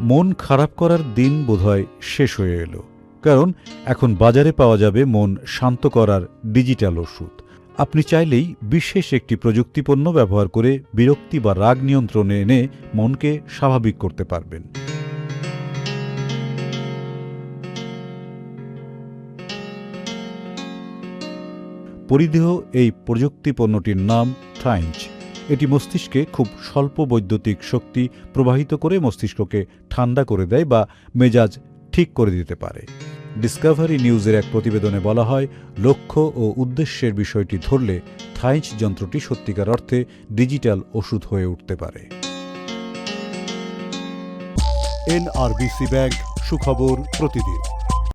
মন খারাপ করার দিন বোধহয় শেষ হয়ে এলো। কারণ এখন বাজারে পাওয়া যাবে মন শান্ত করার ডিজিটাল ওষুধ। আপনি চাইলেই বিশেষ একটি প্রযুক্তিপণ্য ব্যবহার করে বিরক্তি বা রাগ নিয়ন্ত্রণে এনে মনকে স্বাভাবিক করতে পারবেন। পরিধেয় এই প্রযুক্তি পণ্যটির নাম ট্রাইঞ্চ এটি মস্তিষ্কে খুব স্বল্প বৈদ্যুতিক শক্তি প্রবাহিত করে মস্তিষ্ককে ঠান্ডা করে দেয় বা মেজাজ ঠিক করে দিতে পারে। ডিসকভারি নিউজের এক প্রতিবেদনে বলা হয়, লক্ষ্য ও উদ্দেশ্যের বিষয়টি ধরলে থাইঞ্চ যন্ত্রটি সত্যিকার অর্থে ডিজিটাল ওষুধ হয়ে উঠতে পারে। এনআরবিসি ব্যাংক, সুখবর প্রতিদিন।